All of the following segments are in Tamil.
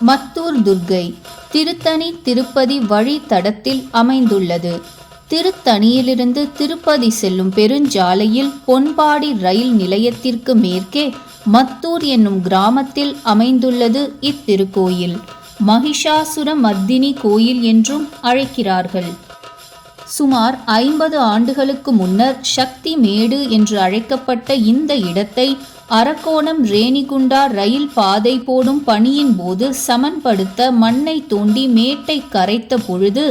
மத்தூர் துர்க்கை திருத்தணி திருப்பதி வழித்தடத்தில் அமைந்துள்ளது. திருத்தணியிலிருந்து திருப்பதி செல்லும் பெருஞ்சாலையில் பொன்பாடி ரயில் நிலையத்திற்கு மேற்கே மத்தூர் என்னும் கிராமத்தில் அமைந்துள்ளது இத்திருக்கோயில். மகிஷாசுர மத்தினி கோயில் என்றும் அழைக்கிறார்கள். சுமார் ஐம்பது ஆண்டுகளுக்கு முன்னர் சக்தி மேடு என்று அழைக்கப்பட்ட இந்த இடத்தை அரக்கோணம் ரேணிகுண்டா ரயில் பாதை போடும் பணியின் போது சமன்படுத்த மண்ணை தோண்டி மேட்டை கரைத்த பொழுது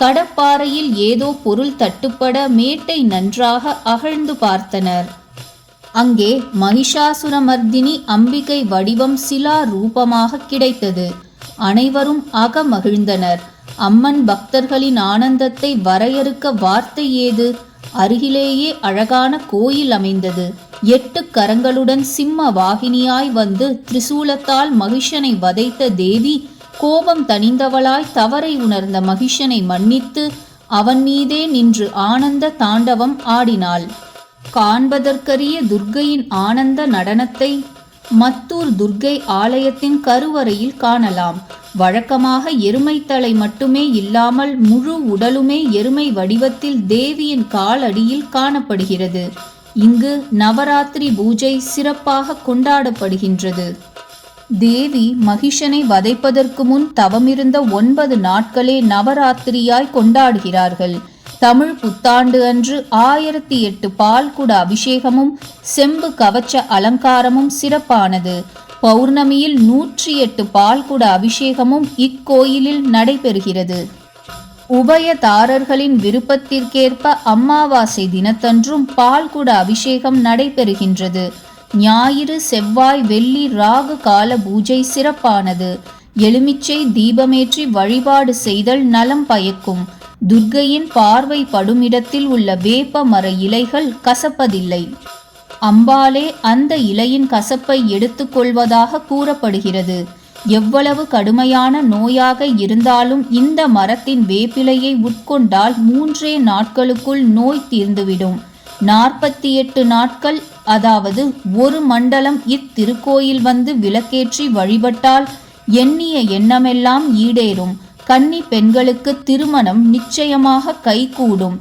கடப்பாறையில் ஏதோ பொருள் தட்டுப்பட மேட்டை நன்றாக அகழ்ந்து பார்த்தனர். அங்கே மகிஷாசுரமர்தினி அம்பிகை வடிவம் சிலா ரூபமாக கிடைத்தது. அனைவரும் அகமகிழ்ந்தனர். அம்மன் பக்தர்களின் ஆனந்தத்தை வரையறுக்க வார்த்தை ஏது? அருகிலேயே அழகான கோயில் அமைந்தது. எட்டு கரங்களுடன் சிம்ம வாகினியாய் வந்து திரிசூலத்தால் மகிஷனை வதைத்த தேவி கோபம் தணிந்தவளாய் தவறை உணர்ந்த மகிஷனை மன்னித்து அவன் மீதே நின்று ஆனந்த தாண்டவம் ஆடினாள். காண்பதற்கரிய துர்க்கையின் ஆனந்த நடனத்தை மத்தூர் துர்க்கை ஆலயத்தின் கருவறையில் காணலாம். வழக்கமாக எருமைத்தலை மட்டுமே இல்லாமல் முழு உடலுமே எருமை வடிவத்தில் தேவியின் காலடியில் காணப்படுகிறது. இங்கு நவராத்திரி பூஜை சிறப்பாக கொண்டாடப்படுகின்றது. தேவி மகிஷனை வதைப்பதற்கு முன் தவமிருந்த ஒன்பது நாட்களே நவராத்திரியாய் கொண்டாடுகிறார்கள். தமிழ் புத்தாண்டு அன்று ஆயிரத்தி எட்டு பால்குட அபிஷேகமும் செம்பு கவச்ச அலங்காரமும் சிறப்பானது. பௌர்ணமியில் நூற்றி எட்டு பால்குட அபிஷேகமும் இக்கோயிலில் நடைபெறுகிறது. உபயதாரர்களின் விருப்பத்திற்கேற்ப அமாவாசை தினத்தன்றும் பால்குட அபிஷேகம் நடைபெறுகின்றது. ஞாயிறு செவ்வாய் வெள்ளி ராகு கால பூஜை சிறப்பானது. எலுமிச்சை தீபமேற்றி வழிபாடு செய்தல் நலம் பயக்கும். துர்க்கையின் பார்வை படுமிடத்தில் உள்ள வேப்ப மர இலைகள் கசப்பதில்லை. அம்பாலே அந்த இலையின் கசப்பை எடுத்துக்கொள்வதாக கூறப்படுகிறது. எவ்வளவு கடுமையான நோயாக இருந்தாலும் இந்த மரத்தின் வேப்பிலையை உட்கொண்டால் மூன்றே நாட்களுக்குள் நோய் தீர்ந்துவிடும். நாற்பத்தி எட்டு நாட்கள் அதாவது ஒரு மண்டலம் இத்திருக்கோயில் வந்து விளக்கேற்றி வழிபட்டால் எண்ணிய எண்ணமெல்லாம் ஈடேறும். கன்னி பெண்களுக்கு திருமணம் நிச்சயமாக கைகூடும்.